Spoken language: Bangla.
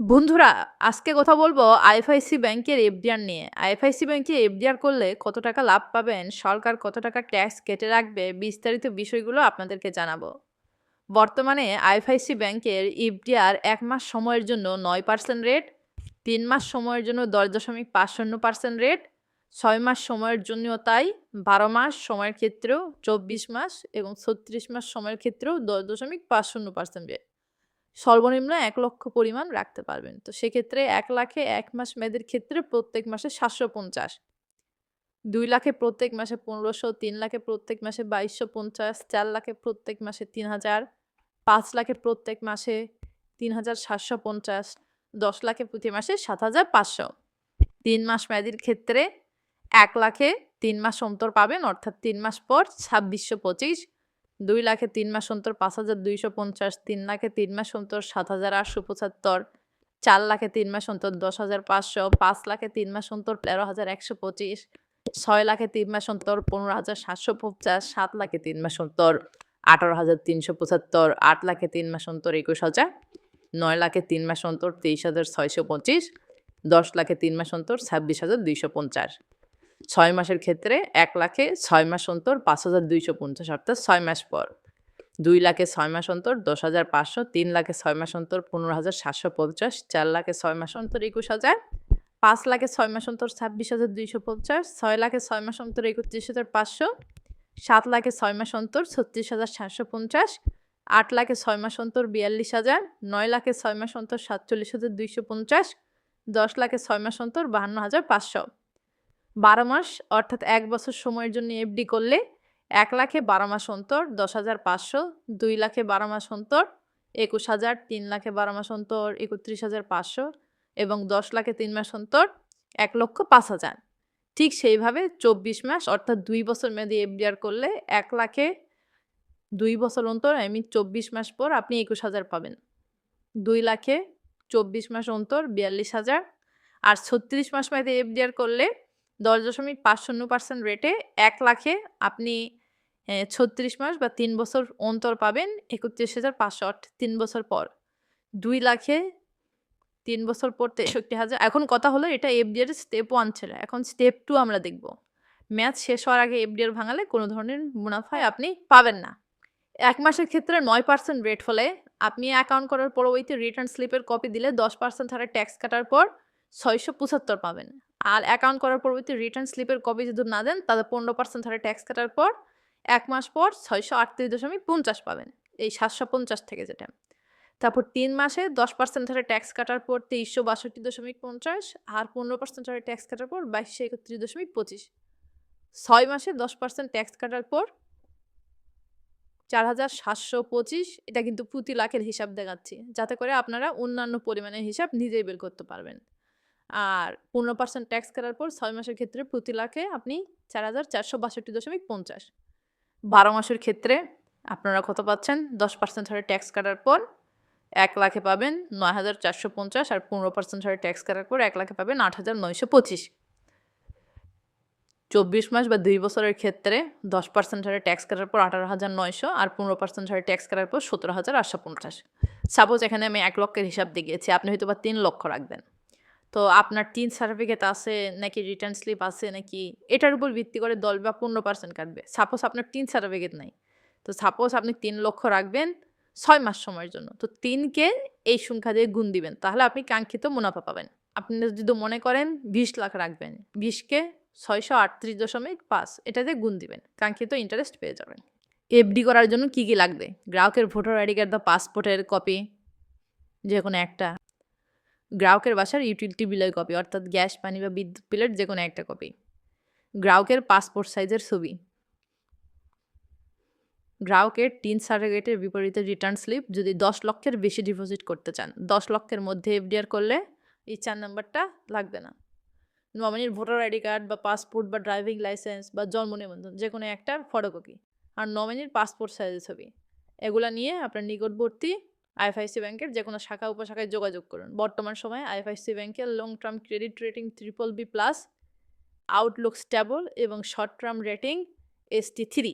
বন্ধুরা, আজকে কথা বলব আইএফআইসি ব্যাংকের এফডিআর নিয়ে। আইএফআইসি ব্যাংকে এফডিআর করলে কত টাকা লাভ পাবেন, সরকার কত টাকা ট্যাক্স কেটে রাখবে, বিস্তারিত বিষয়গুলো আপনাদেরকে জানাব। বর্তমানে আইএফআইসি ব্যাংকের এফডিআর এক মাস সময়ের জন্য নয় পার্সেন্ট রেট, তিন মাস সময়ের জন্য দশ দশমিক পাঁচ শূন্য পার্সেন্ট রেট, ছয় মাস সময়ের জন্য তাই, বারো মাস সময়ের ক্ষেত্রেও চব্বিশ মাস এবং ছত্রিশ মাস সময়ের ক্ষেত্রেও দশ দশমিক পাঁচ শূন্য পার্সেন্ট রেট। সর্বনিম্ন এক লক্ষ পরিমাণ রাখতে পারবেন। তো সেক্ষেত্রে এক লাখে এক মাস মেয়াদের ক্ষেত্রে প্রত্যেক মাসে সাতশো পঞ্চাশ। দুই লাখে প্রত্যেক মাসে পনেরোশো, তিন লাখে প্রত্যেক মাসে বাইশশো পঞ্চাশ, চার লাখে প্রত্যেক মাসে তিন হাজার, পাঁচ লাখে প্রত্যেক মাসে তিন হাজার সাতশো পঞ্চাশ, দশ লাখে প্রতি মাসে সাত হাজার পাঁচশো। তিন মাস মেয়াদির ক্ষেত্রে এক লাখে তিন মাস অন্তর পাবেন, অর্থাৎ তিন মাস পর ছাব্বিশশো পঁচিশ। দুই লাখে তিন মাস অন্তর পাঁচ হাজার দুইশো পঞ্চাশ, তিন লাখে তিন মাস অন্তর সাত হাজার আটশো পঁচাত্তর, চার লাখে তিন মাস অন্তর দশ হাজার পাঁচশো, পাঁচ লাখে তিন মাস অন্তর তেরো হাজার একশো পঁচিশ, ছয় লাখে তিন মাস অন্তর পনেরো হাজার সাতশো পঞ্চাশ, সাত লাখে তিন মাস অন্তর আঠারো হাজার তিনশো পঁচাত্তর, আট লাখে তিন মাস অন্তর একুশ হাজার, নয় লাখে তিন মাস অন্তর তেইশ হাজার ছয়শো পঁচিশ, দশ লাখে তিন মাস অন্তর ছাব্বিশ হাজার দুইশো পঞ্চাশ। ছয় মাসের ক্ষেত্রে এক লাখে ছয় মাস অন্তর পাঁচ হাজার দুইশো পঞ্চাশ অর্থাৎ ছয় মাস পর দুই লাখে ছয় মাস অন্তর দশ হাজার পাঁচশো তিন লাখে ছয় মাস অন্তর পনেরো হাজার সাতশো পঞ্চাশ চার লাখে ছয় মাস অন্তর একুশ হাজার পাঁচ লাখে ছয় মাস অন্তর ছাব্বিশ হাজার দুইশো পঞ্চাশ ছয় লাখে ছয় মাস অন্তর একত্রিশ হাজার পাঁচশো সাত লাখে ছয় মাস অন্তর ছত্রিশ হাজার সাতশো পঞ্চাশ আট লাখে ছয় মাস অন্তর বিয়াল্লিশ হাজার নয় লাখে ছয় মাস অন্তর সাতচল্লিশ হাজার দুইশো পঞ্চাশ দশ লাখে ছয় মাস অন্তর বাহান্ন হাজার পাঁচশো বারো মাস, অর্থাৎ এক বছর সময়ের জন্য এফডি করলে এক লাখে বারো মাস অন্তর, দশ হাজার পাঁচশো, দুই লাখে বারো মাস অন্তর, একুশ হাজার, তিন লাখে বারো মাস অন্তর, একত্রিশ হাজার পাঁচশো এবং দশ লাখে তিন মাস অন্তর, এক লক্ষ পাঁচ হাজার। ঠিক সেইভাবে চব্বিশ মাস, অর্থাৎ দুই বছর মেয়াদি এফডিআর করলে এক লাখে দুই বছর অন্তর, আই মিন চব্বিশ মাস পর আপনি একুশ হাজার পাবেন। দুই লাখে চব্বিশ মাস অন্তর, বিয়াল্লিশ হাজার, আর ছত্রিশ মাস মেয়াদি এফডিআর করলে দশ দশমিক পাঁচ শূন্য পার্সেন্ট রেটে এক লাখে আপনি ছত্রিশ মাস বা তিন বছর অন্তর পাবেন একত্রিশ হাজার পাঁচশো তিন বছর পর। দুই লাখে তিন বছর পর তেষট্টি হাজার। এখন কথা হলো এটা এফডিআর স্টেপ ওয়ান ছিল, এখন স্টেপ টু আমরা দেখব। ম্যাচ শেষ হওয়ার আগে এফডিআর ভাঙালে কোনো ধরনের মুনাফায় আপনি পাবেন না। এক মাসের ক্ষেত্রে নয় পার্সেন্ট রেট হলে আপনি অ্যাকাউন্ট করার পরবর্তী রিটার্ন স্লিপের কপি দিলে দশ পার্সেন্ট হারে ট্যাক্স কাটার পর ছয়শো পঁচাত্তর পাবেন। আর অ্যাকাউন্ট করার পরবর্তী রিটার্ন স্লিপের কপি যদি না দেন, তাহলে পনেরো পার্সেন্ট হারে ট্যাক্স কাটার পর এক মাস পর ছয়শো আটত্রিশ দশমিক পঞ্চাশ পাবেন। এই সাতশো পঞ্চাশ থেকে যেটা। তারপর তিন মাসে দশ পার্সেন্ট হারে ট্যাক্স কাটার পর তেইশশো বাষট্টি দশমিক পঞ্চাশ আর পনেরো পার্সেন্ট হারে ট্যাক্স কাটার পর বাইশশো একত্রিশ দশমিক পঁচিশ। ছয় মাসে দশ পার্সেন্ট ট্যাক্স কাটার পর চার হাজার সাতশো পঁচিশ, এটা কিন্তু প্রতি লাখের হিসাব দেখাচ্ছি। যাতে করে আপনারা অন্যান্য পরিমাণের হিসাব নিজেই বের করতে পারবেন। আর পনেরো পার্সেন্ট ট্যাক্স করার পর ছয় মাসের ক্ষেত্রে প্রতি লাখে আপনি চার হাজার চারশো বাষট্টি দশমিক পঞ্চাশ। বারো মাসের ক্ষেত্রে আপনারা কত পাচ্ছেন? দশ পার্সেন্ট হারে ট্যাক্স কাটার পর এক লাখে পাবেন নয় হাজার চারশো পঞ্চাশ আর পনেরো পার্সেন্ট হারে ট্যাক্স কাটার পর এক লাখে পাবেন আট হাজার নয়শো পঁচিশ। চব্বিশ মাস বা দুই বছরের ক্ষেত্রে দশ পার্সেন্ট হারে ট্যাক্স কাটার পর আঠারো হাজার নয়শো আর পনেরো পার্সেন্ট হারে ট্যাক্স কাটার পর সতেরো হাজার আটশো পঞ্চাশ। সাপোজ এখানে আমি এক লক্ষের হিসাব দেখিয়েছি, আপনি হয়তো বা তিন লক্ষ রাখবেন। আপনার তিন সার্টিফিকেট আছে, নাকি রিটার্ন স্লিপ আছে, নাকি এটার উপর ভিত্তি করে দশ বা পনেরো পার্সেন্ট কাটবে। সাপোজ আপনার তিন সার্টিফিকেট নাই, তো সাপোজ আপনি তিন লক্ষ রাখবেন ছয় মাস সময়ের জন্য, তো তিনকে এই সংখ্যা দিয়ে গুণ দিবেন, তাহলে আপনি কাঙ্ক্ষিত মুনাফা পাবেন। আপনি যদি মনে করেন বিশ লাখ রাখবেন, বিশকে ছয়শো আটত্রিশ দশমিক পাঁচ এটাতে গুণ দিবেন, কাঙ্ক্ষিত ইন্টারেস্ট পেয়ে যাবেন। এফডি করার জন্য কি কি লাগবে? গ্রাহকের ভোটার আইডি কার্ড বা পাসপোর্টের কপি যে কোনো একটা। গ্রাহকের বাসার ইউটিলিটি বিলের কপি অর্থাৎ গ্যাস পানি বা বিদ্যুৎ বিলের যে কোনো একটা কপি গ্রাহকের পাসপোর্ট সাইজের ছবি। গ্রাহকের টিন সার্টিফিকেটের বিপরীতে রিটার্ন স্লিপ যদি দশ লক্ষের বেশি ডিপোজিট করতে চান। দশ লক্ষের মধ্যে এফডিআর করলে এই চার নাম্বারটা লাগবে না। নমিনির ভোটার আইডি কার্ড বা পাসপোর্ট বা ড্রাইভিং লাইসেন্স বা জন্ম নিবন্ধন যে কোনো একটা ফটোকপি। আর নমিনির পাসপোর্ট সাইজের ছবি। এগুলা নিয়ে আপনার নিকটবর্তী আইএফআইসি ব্যাংকের যে কোনো শাখা উপশাখায় যোগাযোগ করুন। বর্তমান সময়ে আইএফআইসি ব্যাংকের long term credit rating triple B plus outlook stable এবং short term rating ST three